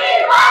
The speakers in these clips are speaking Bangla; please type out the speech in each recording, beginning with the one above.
¡Viva!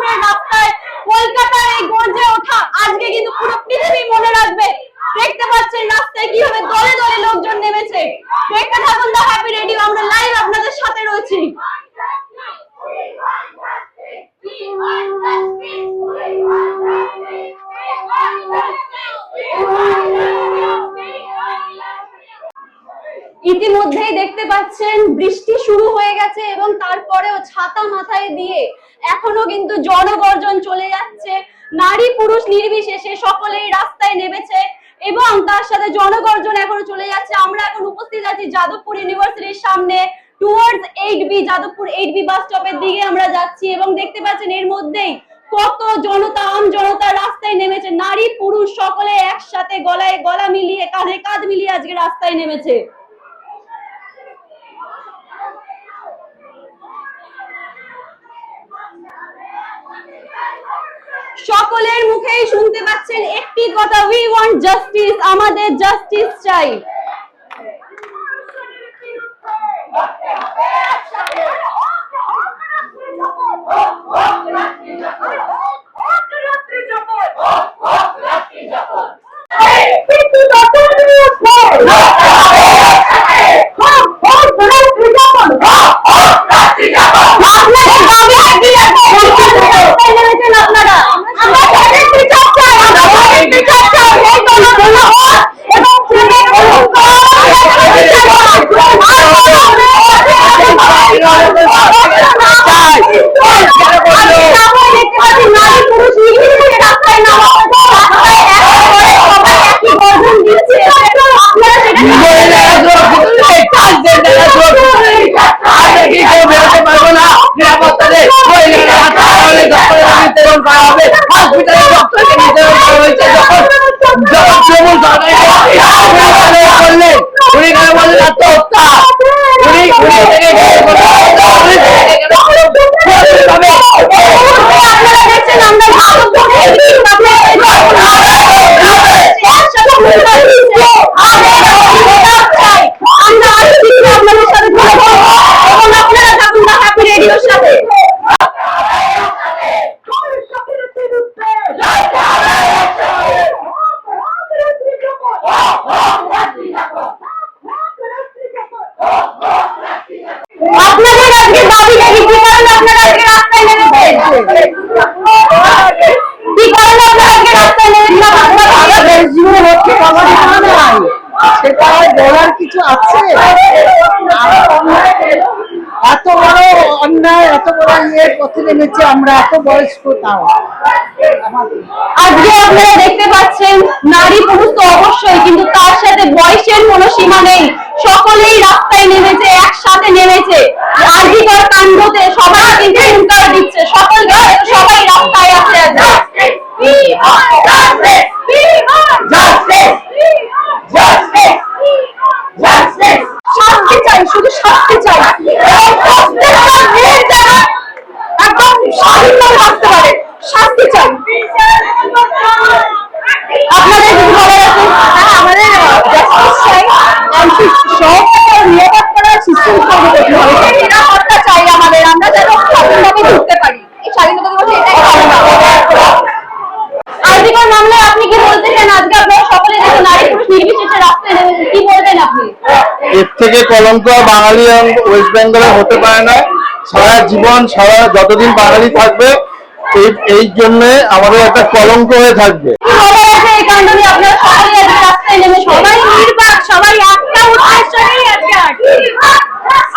যাদবপুরের রাস্তায় কলকাতার এই গর্জে ওঠা আজকে কিন্তু পুরো পৃথিবী মনে রাখবে। দেখতে পাচ্ছেন রাস্তায় কীভাবে দলে দলে লোকজন নেমেছে। দেখতে থাকুন দা হ্যাপি রেডিও আমরা লাইভ আপনাদের সাথে রয়েছি। ইতিমধ্যেই দেখতে পাচ্ছেন বৃষ্টি শুরু হয়ে গেছে এবং তারপরেও ছাতা মাথায় দিয়ে এখনও কিন্তু জনগর্জন চলে যাচ্ছে। নারী পুরুষ নির্বিশেষে সকলেই রাস্তায় নেমেছে এবং তার সাথে জনগর্জন এখনও চলে যাচ্ছে। আমরা এখন উপস্থিত আছি যাদবপুর ইউনিভার্সিটির সামনে towards eight B Jadavpur eight B bus স্টপের দিকে আমরা যাচ্ছি এবং দেখতে পাচ্ছেন এর মধ্যেই কত জনতা, আম জনতা রাস্তায় নেমেছে। নারী, পুরুষ সকলে একসাথে গলায় গলা মিলিয়ে, কাঁধে কাঁধ মিলিয়ে আজকে রাস্তায় নেমেছে। সকলের মুখেই শুনতে পাচ্ছেন একটি কথা উই ওয়ান্ট জাস্টিস আমাদের জাস্টিস চাই ভিতরে রক্তকে বিতরণ করা হয়েছে যখন যখন তৃণমূল উনি কেন বললেন আত্মহত্যা উনি উনি আপনাদের আজকে দাবিটা কি কি কারণে আপনারা আজকে রাস্তায় নেমেছেন কি কারণে আপনারা আজকে রাস্তায় নেমেছেন আপনারা জীবন হচ্ছে সবার নাই সেটা বলার কিছু আছে এত বড় অন্যায় এত পথে নেমেছে আমরা এত বয়স্ক তাও। আজকে আপনারা দেখতে পাচ্ছেন নারী পুরুষ তো অবশ্যই কিন্তু তার সাথে বয়সের কোনো সীমা নেই। সকলেই রাস্তায় নেমেছে একসাথে নেমেছে। কাণ্ডতে সবাই কিন্তু হুঙ্কার দিচ্ছে সকল সবাই রাস্তায় আছে। আজকে শাস্তি চাই শুধু শাস্তি চাই এবং প্রত্যেকটা মেয়ের যারা একদম স্বাধীনভাবে বাঁচতে পারে শাস্তি চাই আপনাদের কিছু বলার আছে সব নিরাপত্তার সিস্টেম করতে হবে নিরাপত্তা চাই আমাদের আমরা যেন স্বাধীনভাবে ঢুকতে পারি এই স্বাধীনতা দিবসে এটাই কামনা আজকের মামলায় আপনি কি বলতে চান আজকে আপনারা সকলে দেখে নারী পুরুষ নির্বিশেষে রাস্তায় নেমেছেন কি বলবেন আপনি এর থেকে কলঙ্ক বাঙালি ওয়েস্ট বেঙ্গলে হতে পারে না। সারা জীবন সারা যতদিন বাঙালি থাকবে এই এই জন্য আমাদের একটা কলঙ্ক হয়ে থাকবে। কি বলা হয়েছে এই কাণ্ড নিয়ে আপনারা সকলে আজকে রাস্তায় নেমে সবাই নির্বাক সবাই একটা উদ্দেশ্য নিয়ে আজকে আসছে।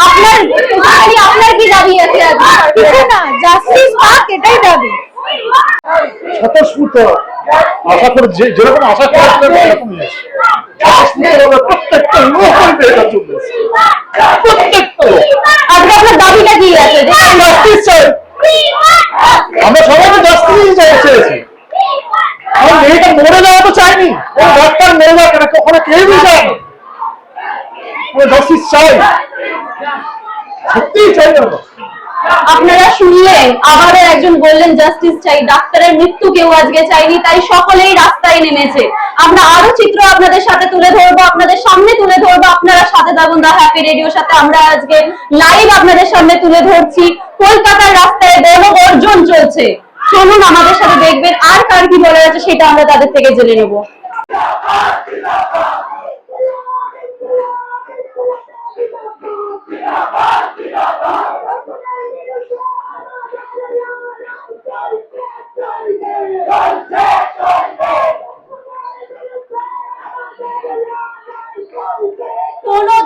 আপনার specifically আপনার কি দাবি আছে আজকে কিছু না জাস্টিস পাক এটাই দাবি স্বতঃস্ফূর্ত আশা করে যে যেরকম আশা করেছিলেন এরকমই আছে স্বতঃস্ফূর্তভাবে প্রত্যেকটা লোক হইতে এটা চলতেছে প্রত্যেকটা লোক আজকে আপনার দাবিটা কি আছে জাস্টিস চাই আমরা সবাই জাস্টিস চেয়েছি। আমার মেয়েটা মরে যাওয়া তো চাইনি। ডাক্তার মরে যাক না জাস্টিস চাই। সত্যিই চাই আমরা আপনারা শুনলেন আবারও একজন বললেন, জাস্টিস চাই, ডাক্তারের মৃত্যু কেউ আজকে চাইনি তাই সকলেই রাস্তায় নেমেছে। আমরা আরও চিত্র আপনাদের সাথে তুলে ধরবো, আপনাদের সামনে তুলে ধরবো। আপনারা সাথে থাকুন দা হ্যাপি রেডিওর সাথে। আমরা আজকে লাইভ আপনাদের সামনে তুলে ধরছি। কলকাতার রাস্তায় গণবর্জন চলছে। চলুন আমাদের সাথে দেখবেন আর কার কি বলার আছে, সেটা আমরা তাদের থেকে জেনে নেব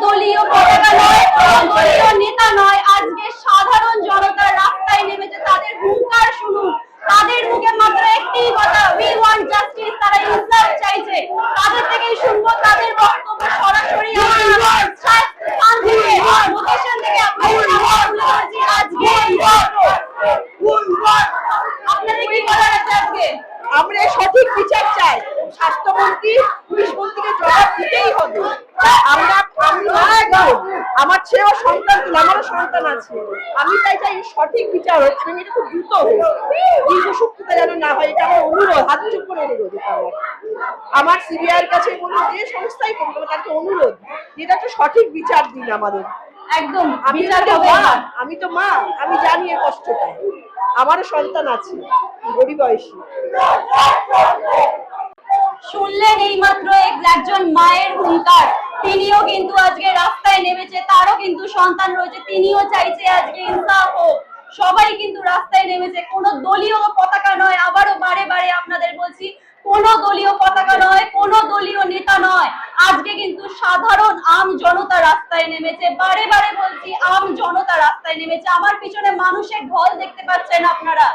দলীয় পতাকা নয় কোন দলীয় নেতা নয় আজকে সাধারণ জনতা রাস্তায় নেমেছে তাদের হুঙ্কার শুনুন তাদের মুখে মাত্র একটি কথা উই ওয়ান্ট জাস্টিস তারা ইনসাফ চাইছে তাদের থেকেই শুনব তাদের বক্তব্য সরাসরি আমার স্থান থেকে লোকেশন থেকে আপনাদের সামনে তুলে ধরছি আজকে আপনাদের কি বলার আছে আজকে আমরা সঠিক বিচার চাই স্বাস্থ্যমন্ত্রী পুলিশ মন্ত্রীকে জবাব দিতেই হবে আমরা আমি মা একজন আমার ছেলেও সন্তান তুলে আমারও সন্তান আছে আমি চাই চাই সঠিক বিচার হোক এবং এটা খুব দ্রুত হোক। যেন না হয় এটা আমার অনুরোধ হাত চুপ করে অনুরোধ আমার। আমার সিবিআই কাছে বলুন যে সংস্থাই আমার তাকে অনুরোধ একটু সঠিক বিচার দিন আমাদের। একদম আমি তো মা আমি তো মা আমি জানি এর কষ্টটা। আমারও সন্তান আছে গরিব বয়সী। শুনলেন এই মাত্র একজন মায়ের হুঙ্কার। তিনিও কিন্তু আজকে রাস্তায় নেমেছে, তারও কিন্তু সন্তান রয়েছে, তিনিও চাইছে আজকে ইনসাফ হোক সবাই কিন্তু রাস্তায় নেমেছে, কোনো দলীয় পতাকা নয়, আবারও বারে বারে আপনাদের বলছি, কোনো দলীয় পতাকা নয়, কোনো দলীয় নেতা নয়। আজকে কিন্তু সাধারণ আম জনতা রাস্তায় নেমেছে, বারে বারে বলছি, আম জনতা রাস্তায় নেমেছে। আমার পিছনে মানুষের ঢল দেখতে পাচ্ছেন আপনারা।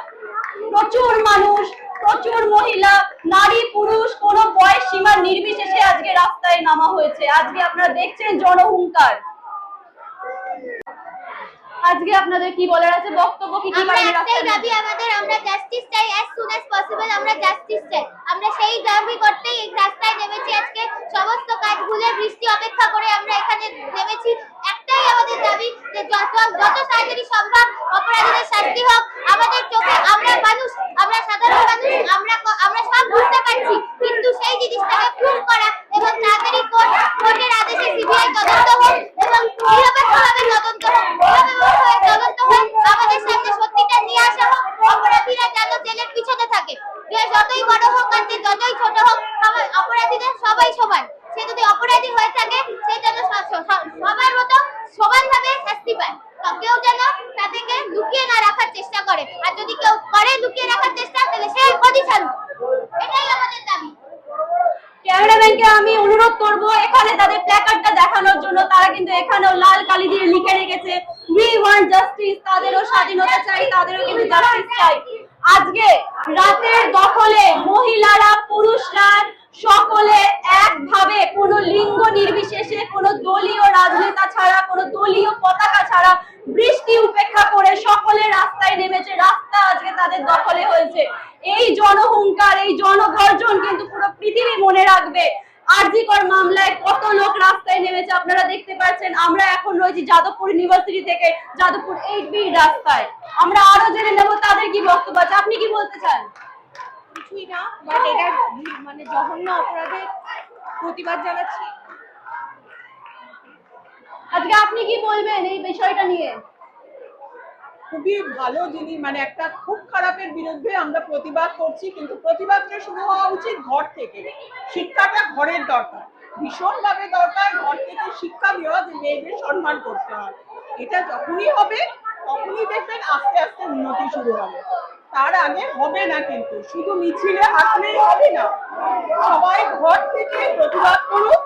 প্রচুর মানুষ প্রচুর মহিলা নারী পুরুষ কোন বয়স সীমা নির্বিশেষে আজকে রাস্তায় নামা হয়েছে। আজকে আপনারা দেখছেন জনহুঙ্কার আজকে আপনাদের কি বলার আছে? বক্তব্য কি কি আমরা কারণে রাস্তায় দাবি আমাদের আমরা জাস্টিস চাই অ্যাজ সুন অ্যাজ পসিবল আমরা জাস্টিস চাই। আমরা সেই দাবি করতেই এই রাস্তায় নেমেছি। আজকে সমস্ত কাজ ভুলে বৃষ্টি অপেক্ষা করে আমরা এখানে নেমেছি। একটাই আমাদের দাবি যে যত যত তাড়াতাড়ি সম্ভব অপরাধীদের শাস্তি হোক, আমাদের চোখে আমরা মানুষ, আমরা সাধারণ মানুষ, আমরা আমরা সব বুঝতে পারছি। কিন্তু সেই জিনিসটাকে প্রুভ করা এবং তাড়াতাড়ি কোর্ট, কোর্টের আদেশে সিবিআই তদন্ত হোক এবং নিরপেক্ষভাবে তদন্ত হোক, নিরপেক্ষভাবে তদন্ত হোক, আমাদের সামনে সত্যিটা নিয়ে আসা হোক, অপরাধীরা যেন জেলের পিছনে থাকে। যে যতই বড় হোক আর যে যতই ছোট হোক অপরাধীদের সবাই সমান। সে যদি অপরাধী হয়ে থাকে, সে যেন সবার মতো সমানভাবে শাস্তি পায়। কেউ যেন তাদেরকে লুকিয়ে না রাখার চেষ্টা করে। আর যদি কেউ করে লুকিয়ে রাখার চেষ্টা, তাহলে সে গদি ছাড়ুক। এটাই আমাদের দাবি। ক্যামেরাম্যানকে আমি অনুরোধ করব, এখানে তাদের প্ল্যাকার্ডটা দেখানোর জন্য। তারা কিন্তু এখানেও লাল কালি দিয়ে লিখে রেখেছে উই ওয়ান্ট জাস্টিস তাদেরও স্বাধীনতা চাই, তাদেরও কিন্তু জাস্টিস চাই। আজকে রাতের দখলে মহিলারা, পুরুষরা সকলে একভাবে কোনো লিঙ্গ নির্বিশেষে কোনো দলীয় রাজনেতা ছাড়া কোনো দলীয় পতাকা ছাড়া বৃষ্টি উপেক্ষা করে সকলে রাস্তায় নেমেছে। রাস্তা আজকে তাদের দখলে হয়েছে। এই জনহুঙ্কার এই জনগর্জন কিন্তু পুরো পৃথিবী মনে রাখবে। আরজিকর মামলায় কত লোক রাস্তায় নেমেছে আপনারা দেখতে পাচ্ছেন। আমরা এখন রয়েছি যাদবপুর ইউনিভার্সিটি থেকে, যাদবপুর এইট বি রাস্তায়। আমরা আরও জেনে নেব তাদের কি বক্তব্য আছে। আপনি কি বলতে চান? কিছুই না বাট এটা মানে জঘন্য অপরাধের প্রতিবাদ জানাচ্ছি। আজকে আপনি কি বলবেন এই বিষয়টা নিয়ে? খুবই ভালো জিনিস মানে একটা খুব খারাপের বিরুদ্ধে আমরা প্রতিবাদ করছি, কিন্তু প্রতিবাদটা শুরু হওয়া উচিত ঘর থেকে। শিক্ষাটা ঘরের দরকার। ভীষণভাবে দরকার ঘর থেকে শিক্ষা দেওয়া যে মেয়েদের সম্মান করতে হয়। এটা যখনই হবে, তখনই দেখবেন আস্তে আস্তে উন্নতি শুরু হবে। তার আগে হবে না কিন্তু, শুধু মিছিলে হাসলেই হবে না। সবাই ঘর থেকে প্রতিবাদ করুক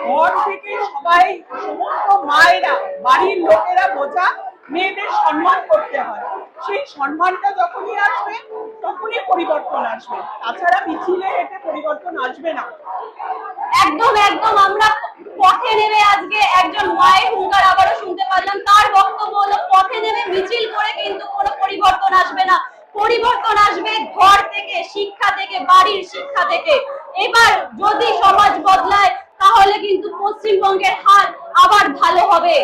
ঘর থেকে সবাই, সমস্ত মায়েরা, বাড়ির লোকেরা বোঝা মেয়েদের সম্মান করতে হয়। সেই সম্মানটা যখনই আসবে, তখনই পরিবর্তন আসবে। তাছাড়া মিছিলে হেঁটে পরিবর্তন আসবে না। একদম একদম। আমরা পথে নেমে আজকে একজন মায়ের হুঙ্কার আবারও শুনতে পারলাম। তার বক্তব্য হলো, পথে নেমে মিছিল করে কিন্তু কোনো পরিবর্তন আসবে না। পরিবর্তন আসবে ঘর থেকে, শিক্ষা থেকে, বাড়ির শিক্ষা থেকে। এবার যদি সমাজ বদলায় তাহলে কিন্তু পশ্চিমবঙ্গের হাল আবার ভালো হবে।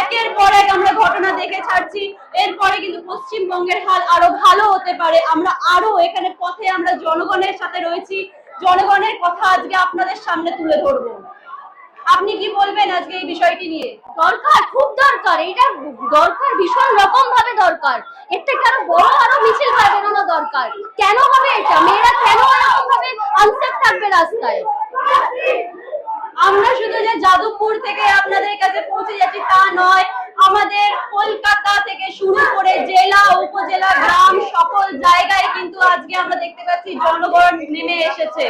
একের পর এক আমরা ঘটনা দেখে ছাড়ছি, এরপরে কিন্তু পশ্চিমবঙ্গের হাল আরও ভালো হতে পারে। আমরা আরও এখানে পথে আমরা জনগণের সাথে রয়েছি। জনগণের কথা আজকে আপনাদের সামনে তুলে ধরবো। আপনি কি বলবেন আজকে এই বিষয়টি নিয়ে? দরকার, খুব দরকার। এটা দরকার, ভীষণ রকম ভাবে দরকার। এর থেকে আরও বড়, আরও মিছিল বেরোনো দরকার। কেন হবে এটা? মেয়েরা কেন এরকম ভাবে আনসেফ থাকবে রাস্তায় আমরা শুধু যে যাদবপুর থেকে আপনাদের কাছে পৌঁছে যাচ্ছি তা নয়। আমাদের কলকাতা থেকে শুরু করে জেলা, উপজেলা, গ্রাম সকল জায়গায় কিন্তু আজকে আমরা দেখতে পাচ্ছি জনগণ নেমে এসেছে।